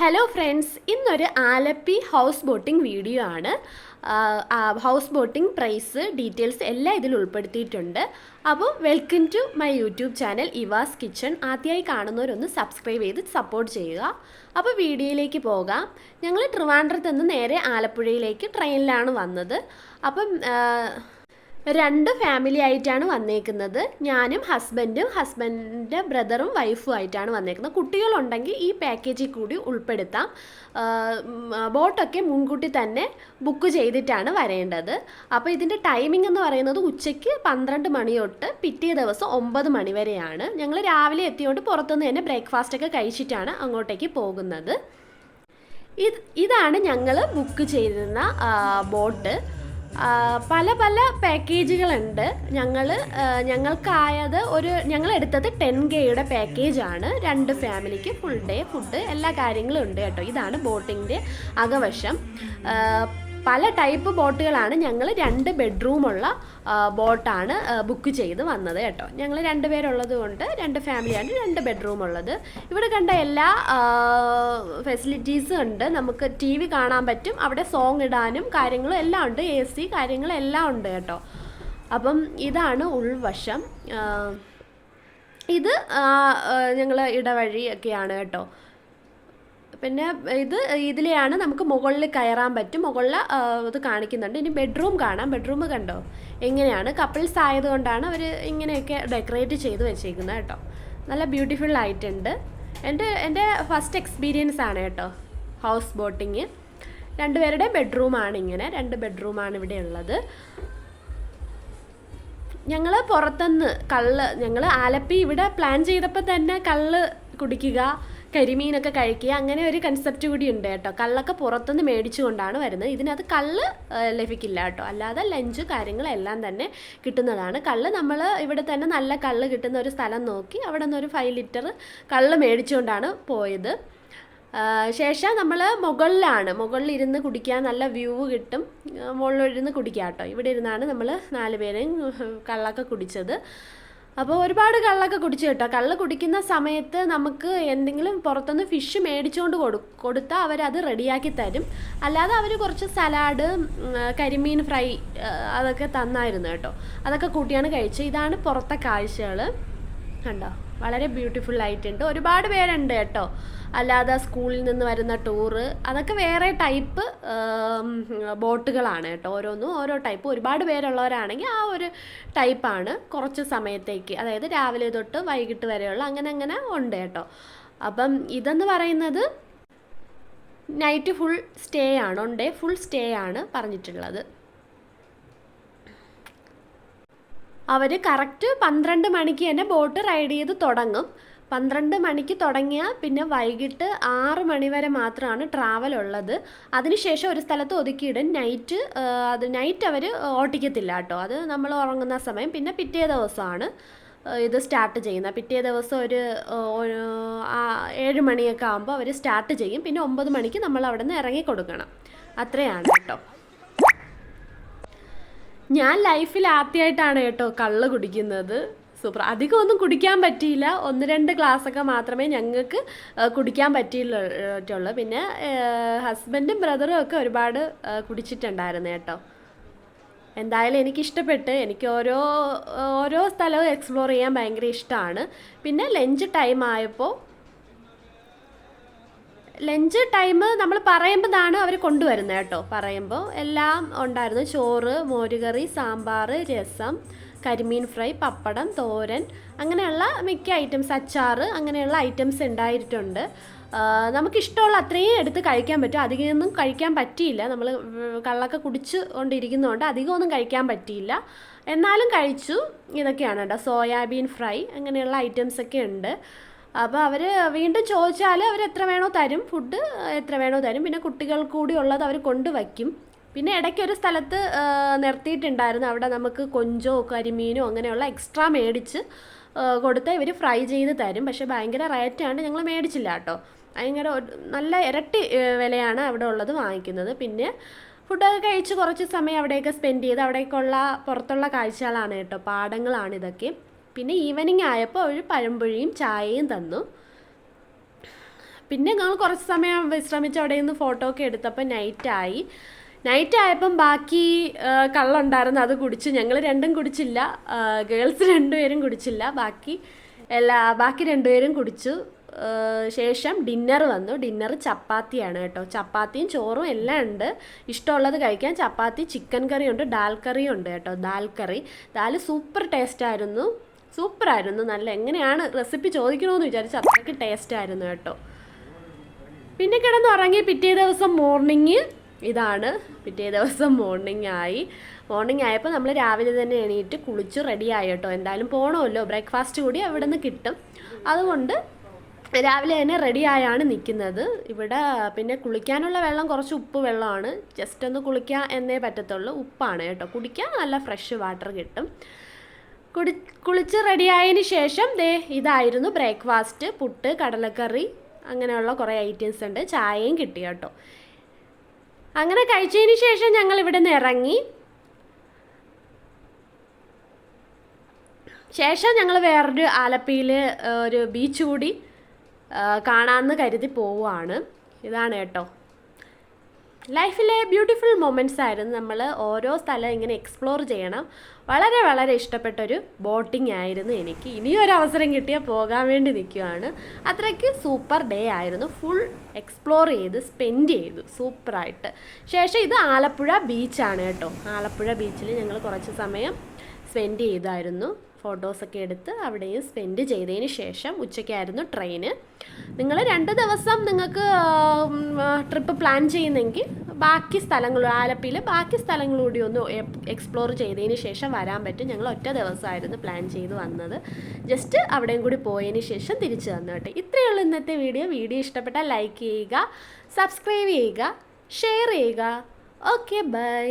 Hello friends ഇന്നൊരു Alleppey house boating video ആണ്. House boating price details എല്ലാം ഇതിൽ ഉൾപ്പെടുത്തിയിട്ടുണ്ട്. അപ്പോൾ welcome to my YouTube channel Eva's Kitchen ആദ്യമായി കാണുന്നവരൊന്ന് സബ്സ്ക്രൈബ് ചെയ്ത് സപ്പോർട്ട് ചെയ്യുക. അപ്പോൾ വീഡിയോയിലേക്ക് പോകാം. ഞങ്ങൾ ട്രിവാൻഡ്രത്ത് നിന്ന് നേരെ ആലപ്പുഴയിലേക്ക് ട്രെയിനിലാണ് വന്നത്. അപ്പം രണ്ട് ഫാമിലി ആയിട്ടാണ് വന്നേക്കുന്നത്. ഞാനും ഹസ്ബൻഡും ഹസ്ബൻഡിന്റെ ബ്രദറും വൈഫും ആയിട്ടാണ് വന്നേക്കുന്നത്. കുട്ടികളുണ്ടെങ്കിൽ ഈ പാക്കേജിൽ കൂടി ഉൾപ്പെടുത്താം. ബോട്ടൊക്കെ മുൻകൂട്ടി തന്നെ ബുക്ക് ചെയ്തിട്ടാണ് വരേണ്ടത്. അപ്പോൾ ഇതിന്റെ ടൈമിംഗ് എന്ന് പറയുന്നത് ഉച്ചയ്ക്ക് പന്ത്രണ്ട് മണി തൊട്ട് പിറ്റേ ദിവസം ഒമ്പത് മണി വരെയാണ്. ഞങ്ങൾ രാവിലെ എത്തിയോണ്ട് പുറത്തുനിന്ന് തന്നെ ബ്രേക്ക്ഫാസ്റ്റൊക്കെ കഴിച്ചിട്ടാണ് അങ്ങോട്ടേക്ക് പോകുന്നത്. ഇത് ഇതാണ് ഞങ്ങൾ ബുക്ക് ചെയ്തിരുന്ന ബോട്ട് പല പല പാക്കേജുകളുണ്ട്. ഞങ്ങൾ ഞങ്ങൾക്കായത് ഒരു ഞങ്ങൾ എടുത്തത് ടെൻ കെയുടെ പാക്കേജാണ്. രണ്ട് ഫാമിലിക്ക് ഫുൾ ഡേ ഫുഡ് എല്ലാ കാര്യങ്ങളും ഉണ്ട് കേട്ടോ. ഇതാണ് ബോട്ടിന്റെ അകവശം. പല ടൈപ്പ് ബോട്ടുകളാണ് ഞങ്ങൾ രണ്ട് ബെഡ്റൂമുള്ള ബോട്ടാണ് ബുക്ക് ചെയ്ത് വന്നത് കേട്ടോ. ഞങ്ങൾ രണ്ട് പേരുള്ളത് കൊണ്ട് രണ്ട് ഫാമിലിയാണ് രണ്ട് ബെഡ്റൂം ഉള്ളത് ഇവിടെ കണ്ട എല്ലാ ഫെസിലിറ്റീസും ഉണ്ട്. നമുക്ക് ടി വി കാണാൻ പറ്റും. അവിടെ സോങ് ഇടാനും കാര്യങ്ങളും എല്ലാം ഉണ്ട്. എ സി കാര്യങ്ങളെല്ലാം ഉണ്ട് കേട്ടോ. അപ്പം ഇതാണ് ഉൾവശം. ഇത് ഞങ്ങൾ ഇടവഴിയൊക്കെയാണ് കേട്ടോ. പിന്നെ ഇത് ഇതിലെയാണ് നമുക്ക് മുകളിൽ കയറാൻ പറ്റും. മുകളിൽ ഇത് കാണിക്കുന്നുണ്ട്. ഇനി ബെഡ്റൂം കാണാം. ബെഡ്റൂം കണ്ടോ? എങ്ങനെയാണ്? കപ്പിൾസ് ആയതുകൊണ്ടാണ് അവർ ഇങ്ങനെയൊക്കെ ഡെക്കറേറ്റ് ചെയ്ത് വെച്ചേക്കുന്നത് കേട്ടോ. നല്ല ബ്യൂട്ടിഫുൾ ആയിട്ടുണ്ട് എന്റെ എന്റെ ഫസ്റ്റ് എക്സ്പീരിയൻസ് ആണ് കേട്ടോ. ഹൗസ് ബോട്ടിങ് രണ്ടുപേരുടെ ബെഡ്റൂമാണ് ഇങ്ങനെ. രണ്ട് ബെഡ്റൂമാണ് ഇവിടെ ഉള്ളത്. ഞങ്ങൾ പുറത്തുനിന്ന് കള്ള് ഞങ്ങൾ ആലപ്പി ഇവിടെ പ്ലാൻ ചെയ്തപ്പോൾ തന്നെ കള്ള് കുടിക്കുക കരിമീനൊക്കെ കഴിക്കുക അങ്ങനെ ഒരു കൺസെപ്റ്റ് കൂടി ഉണ്ട് കേട്ടോ. കള്ളൊക്കെ പുറത്തുനിന്ന് മേടിച്ചുകൊണ്ടാണ് വരുന്നത്. ഇതിനകത്ത് കള്ള് ലഭിക്കില്ല കേട്ടോ. അല്ലാതെ ലഞ്ച് കാര്യങ്ങളെല്ലാം തന്നെ കിട്ടുന്നതാണ്. കള്ള് നമ്മൾ ഇവിടെ തന്നെ നല്ല കള്ള് കിട്ടുന്ന ഒരു സ്ഥലം നോക്കി അവിടെ നിന്ന് ഒരു ഫൈവ് ലിറ്റർ കള്ള് മേടിച്ചുകൊണ്ടാണ് പോയത്. ശേഷം നമ്മൾ മുകളിലാണ്. മുകളിൽ ഇരുന്ന് കുടിക്കാൻ നല്ല വ്യൂ കിട്ടും. മുകളിലിരുന്ന് കുടിക്കാം കേട്ടോ. ഇവിടെ ഇരുന്നാണ് നമ്മൾ നാല് പേരും കള്ളൊക്കെ കുടിച്ചത്. അപ്പോൾ ഒരുപാട് കള്ളൊക്കെ കുടിച്ചു കേട്ടോ. കള്ള് കുടിക്കുന്ന സമയത്ത് നമുക്ക് എന്തെങ്കിലും പുറത്തുനിന്ന് ഫിഷ് മേടിച്ചുകൊണ്ട് കൊടു കൊടുത്താൽ അവരത് റെഡിയാക്കി തരും. അല്ലാതെ അവർ കുറച്ച് സലാഡ് കരിമീൻ ഫ്രൈ അതൊക്കെ തന്നായിരുന്നു കേട്ടോ. അതൊക്കെ കൂട്ടിയാണ് കഴിച്ചത്. ഇതാണ് പുറത്തെ കാഴ്ചകൾ കണ്ടോ? വളരെ ബ്യൂട്ടിഫുൾ ആയിട്ടുണ്ട്. ഒരുപാട് പേരുണ്ട് കേട്ടോ. അല്ലാതെ സ്കൂളിൽ നിന്ന് വരുന്ന ടൂറ് അതൊക്കെ വേറെ ടൈപ്പ് ബോട്ടുകളാണ് കേട്ടോ. ഓരോന്നും ഓരോ ടൈപ്പ് ഒരുപാട് പേരുള്ളവരാണെങ്കിൽ ആ ഒരു ടൈപ്പാണ് കുറച്ച് സമയത്തേക്ക്. അതായത് രാവിലെ തൊട്ട് വൈകിട്ട് വരെയുള്ള അങ്ങനെ അങ്ങനെ ഉണ്ട് കേട്ടോ. അപ്പം ഇതെന്ന് പറയുന്നത് നൈറ്റ് ഫുൾ സ്റ്റേ ആണ്. ഉണ്ട് ഫുൾ സ്റ്റേ ആണ് പറഞ്ഞിട്ടുള്ളത്. അവർ കറക്റ്റ് പന്ത്രണ്ട് മണിക്ക് തന്നെ ബോട്ട് റൈഡ് ചെയ്ത് തുടങ്ങും. പന്ത്രണ്ട് മണിക്ക് തുടങ്ങിയാൽ പിന്നെ വൈകിട്ട് ആറ് മണി വരെ മാത്രമാണ് ട്രാവൽ ഉള്ളത്. അതിനുശേഷം ഒരു സ്ഥലത്ത് ഒതുക്കിയിടും. നൈറ്റ് അത് നൈറ്റ് അവർ ഓട്ടിക്കത്തില്ല കേട്ടോ. അത് നമ്മൾ ഉറങ്ങുന്ന സമയം. പിന്നെ പിറ്റേ ദിവസമാണ് ഇത് സ്റ്റാർട്ട് ചെയ്യുന്നത്. പിറ്റേ ദിവസം ഒരു ഏഴ് മണിയൊക്കെ ആകുമ്പോൾ അവർ സ്റ്റാർട്ട് ചെയ്യും. പിന്നെ ഒമ്പത് മണിക്ക് നമ്മൾ അവിടെ നിന്ന് ഇറങ്ങി കൊടുക്കണം. അത്രയാണ് കേട്ടോ. ഞാൻ ലൈഫിൽ ആദ്യമായിട്ടാണ് കേട്ടോ കള്ള് കുടിക്കുന്നത്. സൂപ്പർ. അധികം ഒന്നും കുടിക്കാൻ പറ്റിയില്ല. ഒന്ന് രണ്ട് ഗ്ലാസ്സൊക്കെ മാത്രമേ ഞങ്ങൾക്ക് കുടിക്കാൻ പറ്റിയിട്ടുള്ളൂ പിന്നെ ഹസ്ബൻഡും ബ്രദറും ഒക്കെ ഒരുപാട് കുടിച്ചിട്ടുണ്ടായിരുന്നു കേട്ടോ. എന്തായാലും എനിക്കിഷ്ടപ്പെട്ട് എനിക്ക് ഓരോ ഓരോ സ്ഥലവും എക്സ്പ്ലോർ ചെയ്യാൻ ഭയങ്കര ഇഷ്ടമാണ്. പിന്നെ ലഞ്ച് ടൈം ആയപ്പോൾ ലഞ്ച് ടൈം നമ്മൾ പറയുമ്പോഴാണ് അവർ കൊണ്ടുവരുന്നത് കേട്ടോ. പറയുമ്പോൾ എല്ലാം ഉണ്ടായിരുന്നു. ചോറ് മോരുകറി സാമ്പാർ രസം കരിമീൻ ഫ്രൈ പപ്പടം തോരൻ അങ്ങനെയുള്ള മിക്ക ഐറ്റംസ് അച്ചാർ അങ്ങനെയുള്ള ഐറ്റംസ് ഉണ്ടായിട്ടുണ്ട്. നമുക്കിഷ്ടമുള്ള അത്രയും എടുത്ത് കഴിക്കാൻ പറ്റും. അധികമൊന്നും കഴിക്കാൻ പറ്റിയില്ല. നമ്മൾ കള്ളൊക്കെ കുടിച്ച് കൊണ്ടിരിക്കുന്നതുകൊണ്ട് അധികമൊന്നും കഴിക്കാൻ പറ്റിയില്ല. എന്നാലും കഴിച്ചു. ഇതൊക്കെയാണ് കേട്ടോ. സോയാബീൻ ഫ്രൈ അങ്ങനെയുള്ള ഐറ്റംസൊക്കെ ഉണ്ട്. അപ്പോൾ അവർ വീണ്ടും ചോദിച്ചാൽ അവർ എത്ര വേണോ തരും ഫുഡ് എത്ര വേണോ തരും. പിന്നെ കുട്ടികൾ കൂടി ഉള്ളത് അവർ കൊണ്ടുവയ്ക്കും. പിന്നെ ഇടയ്ക്ക് ഒരു സ്ഥലത്ത് നിർത്തിയിട്ടുണ്ടായിരുന്നു. അവിടെ നമുക്ക് കൊഞ്ചോ കരിമീനോ അങ്ങനെയുള്ള എക്സ്ട്രാ മേടിച്ച് കൊടുത്ത് ഇവർ ഫ്രൈ ചെയ്ത് തരും. പക്ഷേ ഭയങ്കര റേറ്റാണ് ഞങ്ങൾ മേടിച്ചില്ല കേട്ടോ. ഭയങ്കര നല്ല ഇരട്ടി വിലയാണ് അവിടെ ഉള്ളത് വാങ്ങിക്കുന്നത്. പിന്നെ ഫുഡൊക്കെ കഴിച്ച് കുറച്ച് സമയം അവിടെയൊക്കെ സ്പെൻഡ് ചെയ്ത് അവിടേക്കുള്ള പുറത്തുള്ള കാഴ്ചകളാണ് കേട്ടോ. പാടങ്ങളാണ് ഇതൊക്കെ. പിന്നെ ഈവനിങ് ആയപ്പോൾ അവർ പഴംപൊഴിയും ചായയും തന്നു. പിന്നെ ഞങ്ങൾ കുറച്ച് സമയം വിശ്രമിച്ച് അവിടെ നിന്ന് ഫോട്ടോ ഒക്കെ എടുത്തപ്പോൾ നൈറ്റായി നൈറ്റ് ആയപ്പം ബാക്കി കള്ളുണ്ടായിരുന്നു അത് കുടിച്ചു. ഞങ്ങൾ രണ്ടും കുടിച്ചില്ല. ഗേൾസ് രണ്ടുപേരും കുടിച്ചില്ല. ബാക്കി എല്ലാ ബാക്കി രണ്ടുപേരും കുടിച്ചു. ശേഷം ഡിന്നർ വന്നു. ഡിന്നർ ചപ്പാത്തിയാണ് കേട്ടോ. ചപ്പാത്തിയും ചോറും എല്ലാം ഉണ്ട്. ഇഷ്ടമുള്ളത് കഴിക്കാൻ ചപ്പാത്തി ചിക്കൻ കറി ഉണ്ട് ഡാൽ കറിയും ഉണ്ട് കേട്ടോ. Dal curry dal super taste ആയിരുന്നു നല്ല എങ്ങനെയാണ് റെസിപ്പി ചോദിക്കണമെന്ന് വിചാരിച്ചു അത്രയ്ക്ക് ടേസ്റ്റ് ആയിരുന്നു കേട്ടോ. പിന്നെ കിടന്ന് കിടന്നുറങ്ങി പിറ്റേ ദിവസം മോർണിംഗ് ഇതാണ്. പിറ്റേ ദിവസം മോർണിംഗ് ആയി. മോർണിംഗ് ആയപ്പോൾ നമ്മൾ രാവിലെ തന്നെ എണീറ്റ് കുളിച്ച് റെഡി ആയി കേട്ടോ. എന്തായാലും പോകണമല്ലോ ബ്രേക്ക്ഫാസ്റ്റ് കൂടി അവിടെ നിന്ന് കിട്ടും. അതുകൊണ്ട് രാവിലെ തന്നെ റെഡി ആയാണ് നിൽക്കുന്നത് ഇവിടെ പിന്നെ കുളിക്കാനുള്ള വെള്ളം കുറച്ച് ഉപ്പ് വെള്ളമാണ്. ജസ്റ്റ് ഒന്ന് കുളിക്കാൻ എന്നേ പറ്റത്തുള്ളൂ. ഉപ്പാണ് കേട്ടോ. കുടിക്കാൻ നല്ല ഫ്രഷ് വാട്ടർ കിട്ടും. കുടി കുളിച്ച് റെഡിയായതിന് ശേഷം ദേ ഇതായിരുന്നു ബ്രേക്ക്ഫാസ്റ്റ്. പുട്ട് കടലക്കറി അങ്ങനെയുള്ള കുറേ ഐറ്റംസ് ഉണ്ട്. ചായയും കിട്ടി കേട്ടോ. അങ്ങനെ കഴിച്ചതിന് ശേഷം ഞങ്ങൾ ഇവിടെ നിന്ന് ഇറങ്ങി. ശേഷം ഞങ്ങൾ വേറൊരു ആലപ്പിയിൽ ഒരു ബീച്ച് കൂടി കാണാമെന്ന് കരുതി പോവുകയാണ് ഇതാണ് കേട്ടോ. ലൈഫിലെ ബ്യൂട്ടിഫുൾ മൊമെന്റ്സ് ആയിരുന്നു നമ്മൾ ഓരോ സ്ഥലം ഇങ്ങനെ എക്സ്പ്ലോർ ചെയ്യണം. വളരെ വളരെ ഇഷ്ടപ്പെട്ടൊരു ബോട്ടിംഗ് ആയിരുന്നു എനിക്ക്. ഇനിയും ഒരു അവസരം കിട്ടിയാൽ പോകാൻ വേണ്ടി നിൽക്കുകയാണ് അത്രയ്ക്ക് സൂപ്പർ ഡേ ആയിരുന്നു. ഫുൾ എക്സ്പ്ലോർ ചെയ്ത് സ്പെൻഡ് ചെയ്തു. സൂപ്പറായിട്ട്. ശേഷം ഇത് ആലപ്പുഴ ബീച്ചാണ് കേട്ടോ. ആലപ്പുഴ ബീച്ചിൽ ഞങ്ങൾ കുറച്ച് സമയം സ്പെൻഡ് ചെയ്തായിരുന്നു. ഫോട്ടോസൊക്കെ എടുത്ത് അവിടെയും സ്പെൻഡ് ചെയ്തതിന് ശേഷം ഉച്ചയ്ക്കായിരുന്നു ട്രെയിന്. നിങ്ങൾ രണ്ട് ദിവസം നിങ്ങൾക്ക് ട്രിപ്പ് പ്ലാൻ ചെയ്യുന്നെങ്കിൽ ബാക്കി സ്ഥലങ്ങൾ ആലപ്പിയിൽ ബാക്കി സ്ഥലങ്ങൾ കൂടി ഒന്ന് എക്സ്പ്ലോർ ചെയ്തതിന് ശേഷം വരാൻ പറ്റും. ഞങ്ങൾ ഒറ്റ ദിവസമായിരുന്നു പ്ലാൻ ചെയ്ത് വന്നത്. ജസ്റ്റ് അവിടെയും കൂടി പോയതിന് ശേഷം തിരിച്ചു വന്നു കേട്ടോ. ഇത്രയേ ഉള്ളൂ ഇന്നത്തെ വീഡിയോ വീഡിയോ ഇഷ്ടപ്പെട്ടാൽ ലൈക്ക് ചെയ്യുക സബ്സ്ക്രൈബ് ചെയ്യുക ഷെയർ ചെയ്യുക. Okay bye